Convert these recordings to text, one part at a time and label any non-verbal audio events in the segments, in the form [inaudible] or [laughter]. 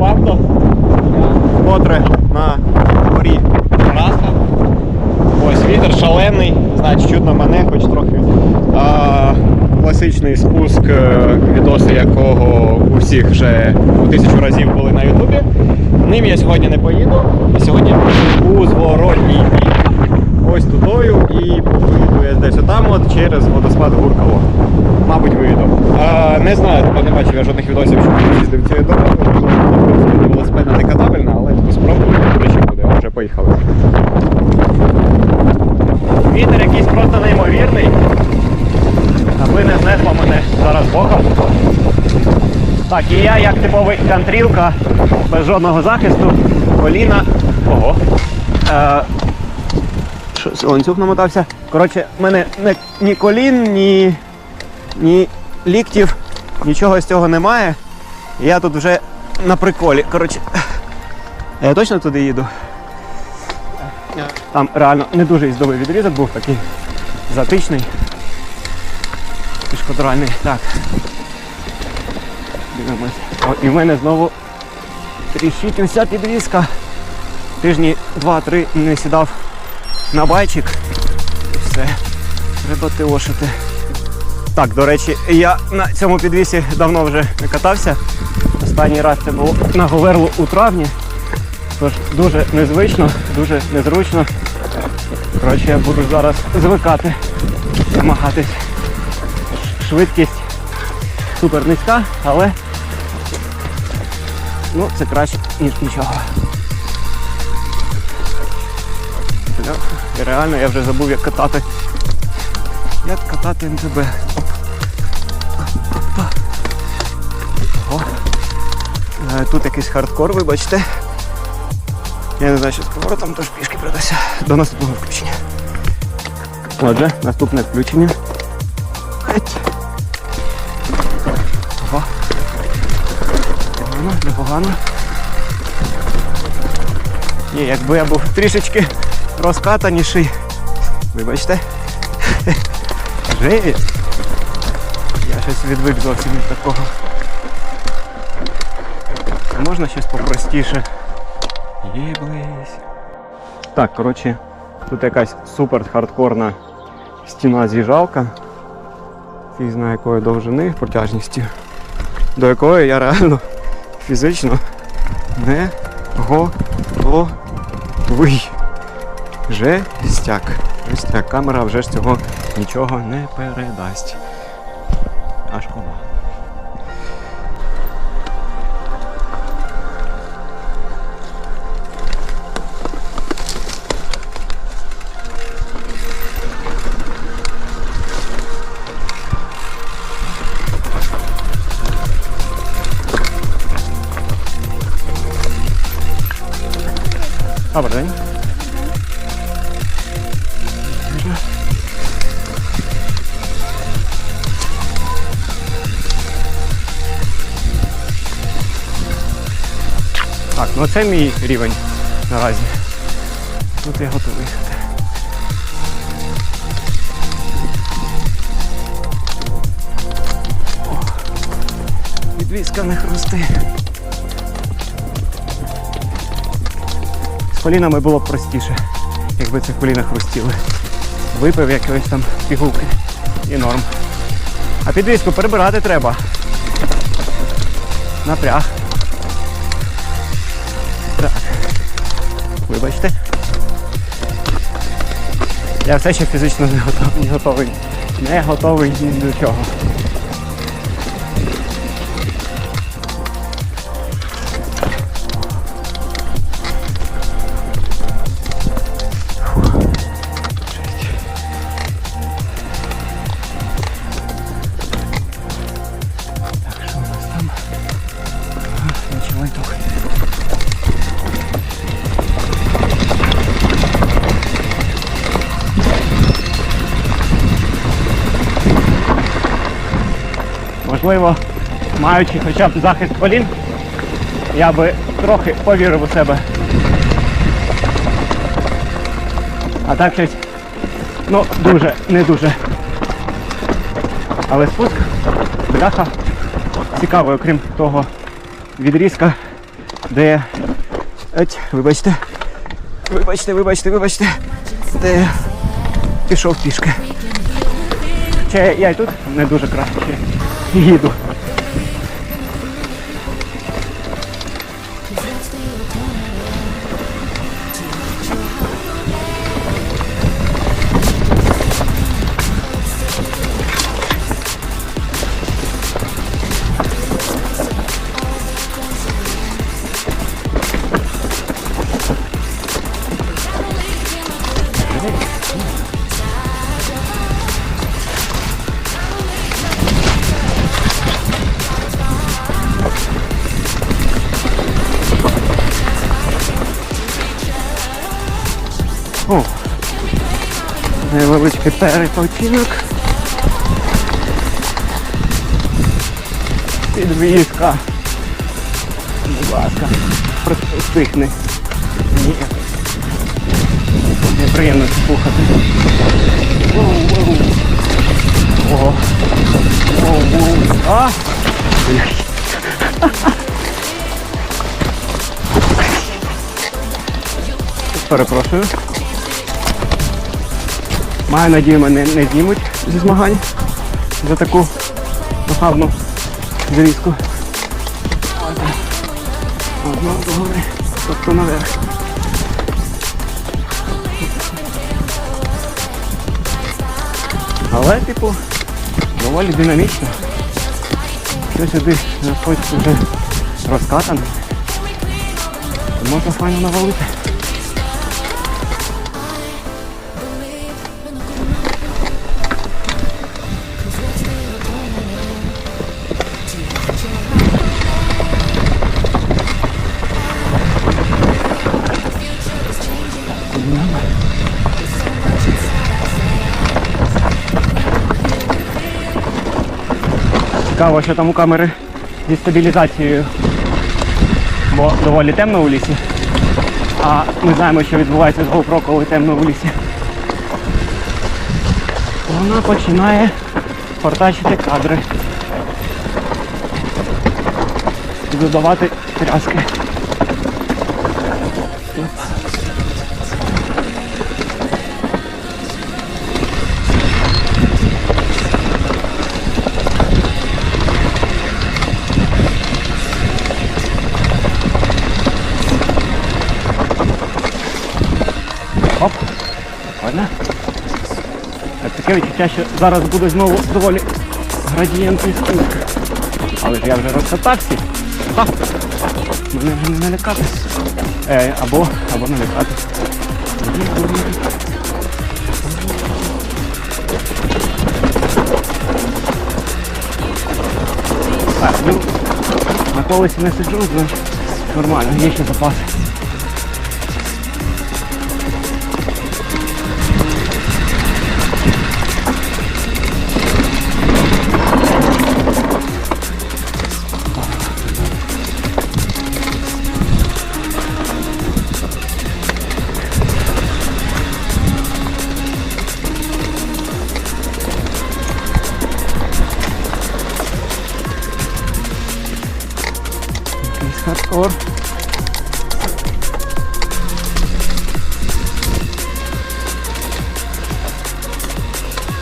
комфортно. Котре на горі Прекрасно. Ось вітер шалений, значить чудно мене, хоч трохи. А, класичний спуск, е, відоси якого у всіх вже у тисячу разів були на Ютубі. Ним я сьогодні не поїду. Сьогодні у зворотній бік. Ось тудою і поїду я десь отам от через водоспад Гуркало. Мабуть, вийду. А, не знаю, бо не бачив я жодних відосів, що хтось їздив цією дорогою. Можливо, велосипедна не катабельна, але таку спробую, краще буде, а вже поїхали. Вітер якийсь просто неймовірний. Аби не знесло мене зараз боком. Так, і я як типовий кантрілка, без жодного захисту, коліна. Ого. Е, що, ланцюг намотався. Коротше, в мене не, ні колін, ні, ні ліктів, нічого з цього немає. Я тут вже на приколі. Коротше, [laughs] я точно туди їду. Там реально не дуже їздовий відрізок був такий затичний. Пішкодральний. Так. Дивимось. О, і в мене знову тріщить уся підвізка. Тижні два-три не сідав на байчик. І все. Треба тиошити. Так, до речі, я на цьому підвісі давно вже не катався. Останній раз це було на Говерлу у травні. Тож дуже незвично, дуже незручно. Коротше, я буду зараз звикати, намагатись. Швидкість супер низька, але ну, це краще, ніж нічого. Бля, і Реально я вже забув, як катати. Як катати МТБ. Ого. Е, Тут якийсь хардкор, вибачте. Я не знаю, що з поворотом, тож пішки придася. До наступного включення. Отже, наступне включення. Ого. Непогано, непогано. Ні, якби я був трішечки розкатаніший. Вибачте. Жесть. Я щось відвик зовсім від такого. Можна щось попростіше? Єблись. Так, коротше, тут якась супер хардкорна стіна з'їжджалка. Фіг знає якої довжини протяжності. До якої я реально фізично не готовий. Жестяк. Жестяк. Камера вже ж цього нічого не передасть. А шкода. Добрий день. Ну це мій рівень наразі. Тут я готовий. О, Підвізка не хрусти. З колінами було б простіше, якби це коліна хрустіли. Випив якоїсь там пігулки і норм. А підвіску перебирати треба. Напряг. Так. Вибачте. Я все ще фізично не готовий. Не готовий, ні до чого. Можливо, маючи хоча б захист колін, я би трохи повірив у себе. А так щось, ну, дуже, не дуже. Але спуск, бляха, цікавий, окрім того відрізка, де. Еть, вибачте. Вибачте, вибачте, вибачте. Де пішов пішки. Чи я, й тут не дуже краще їду. О, невеличкий перепочинок. Підвізка. Будь ласка, просто. Ні. Неприємно слухати. Ого. Воу-воу. А! Перепрошую. Маю надію, мене не знімуть зі змагань за таку нахабну зрізку. Одно догори, тобто наверх. Але, типу, доволі динамічно. Що сюди знаходиться вже розкатано, можна файно навалити. Цікаво, що там у камери зі стабілізацією, бо доволі темно у лісі. А ми знаємо, що відбувається з GoPro, коли темно у лісі. Вона починає портачити кадри. І додавати тряски. Прикольно. Таке відчуття, що зараз буде знову доволі градієнтний спуск. Але ж я вже розкатався. Ха! Мене вже не налякати. Е, або, або налякати. Так, ну, на колесі не сиджу, але нормально, є ще запаси. Якийсь.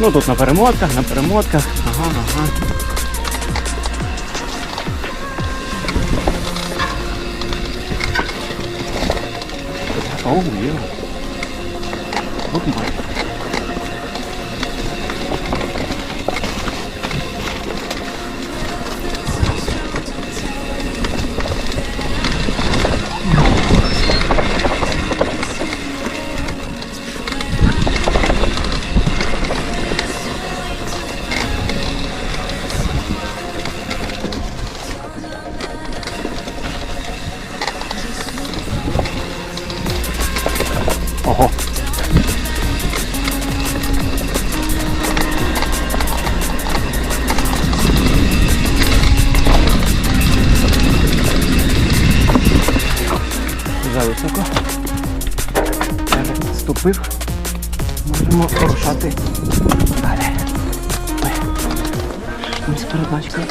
Ну тут на перемотках, на перемотках. Ага, ага. Oh, є. Зависоко. Ступив. Можемо рушати далі. Ми Ось передбачкою.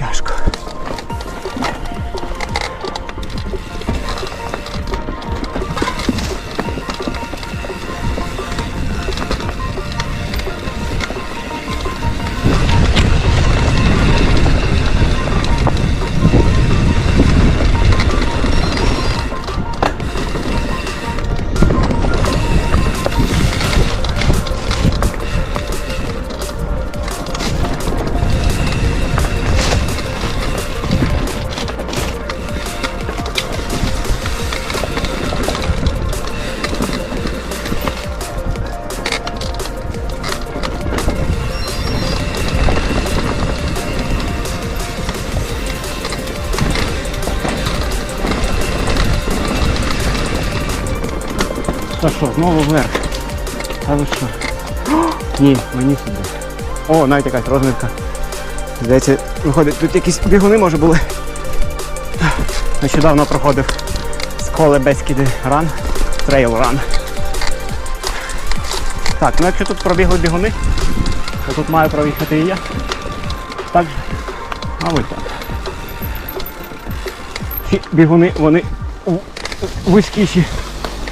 тяжко. Та що, знову вверх. Та ви що? Ні, мені сюди. О, навіть якась розмітка. Здається, виходить, тут якісь бігуни може були. Нещодавно проходив з коле Бескіди ран, трейл ран. Так, ну якщо тут пробігли бігуни, то тут маю проїхати і я. Так же? Мабуть так. Ці бігуни, вони в- вузькіші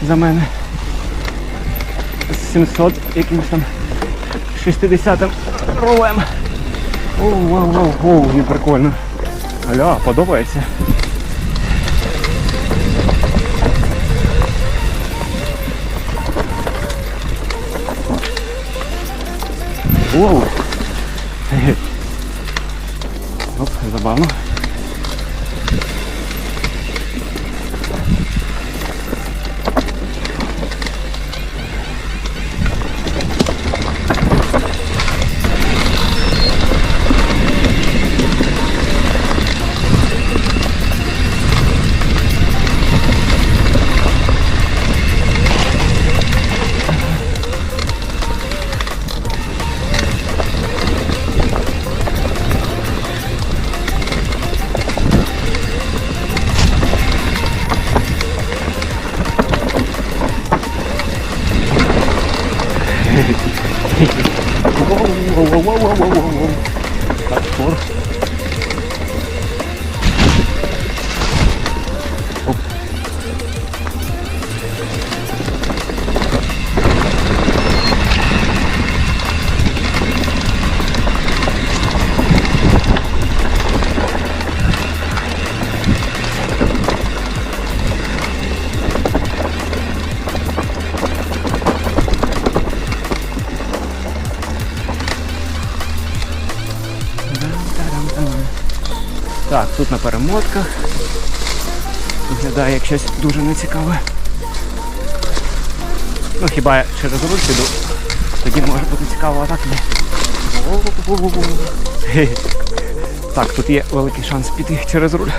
за мене. З 700 якимось там 60 рулем. Оу, вау, не прикольно. Аля, подобається. Воу. Оп, забавно. Воу-воу-воу-воу-воу-воу. Так, спор. Оп. Так, тут на перемотках. Виглядає як щось дуже нецікаве. Ну хіба я через руль піду. Тоді може бути цікаво, а так ні. Так, тут є великий шанс піти через руль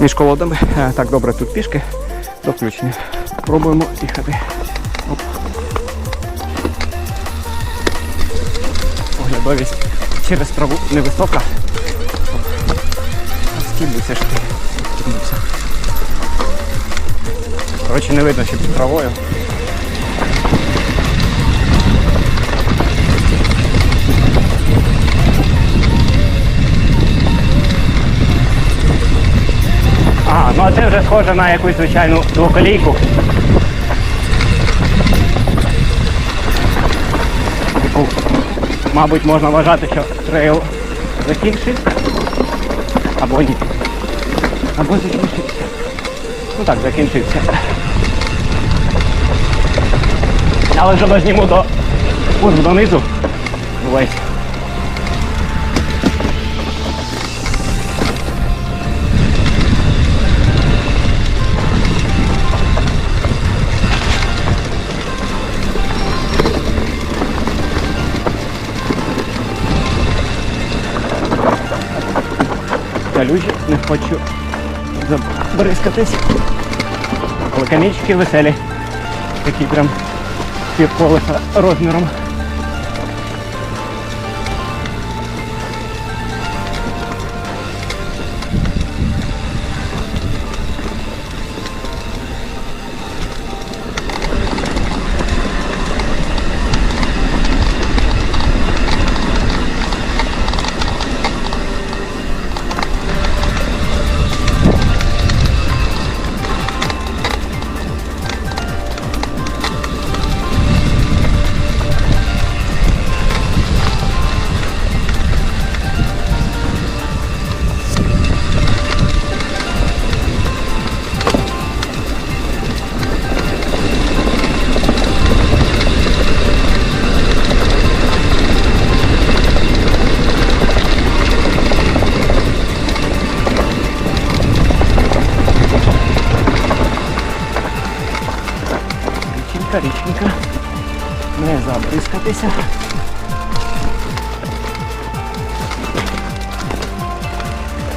між колодами. Е, Так, добре, тут пішки до включення. Пробуємо їхати. Оп. Оглядовість через траву невисока. Оп. Скібуйся ж ти. Скібуйся. Коротше, не видно, що під травою. А, ну а це вже схоже на якусь звичайну двоколійку. Типу, мабуть, можна вважати, що трейл закінчився. Або ні. Або закінчився. Ну так, закінчився. Але вже зніму до Ось донизу. Весь. Калюжі, не хочу забризкатись. Але камінчики веселі. Такі прям пів розміром.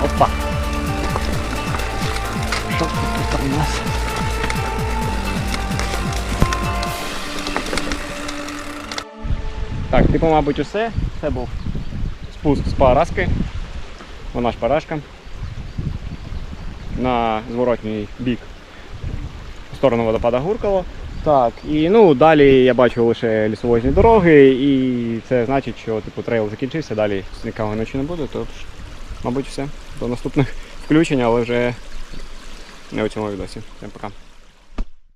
Опа. Що тут у нас? Так, типу, мабуть, усе. Це був спуск з Параски. Вона ж парашка. На зворотній бік в сторону водопада Гуркало. Так, і ну далі я бачу лише лісовозні дороги, і це значить, що типу трейл закінчився, далі нікого ночі не буде, то мабуть, все. До наступних включень, але вже не у цьому відосі. Всім пока.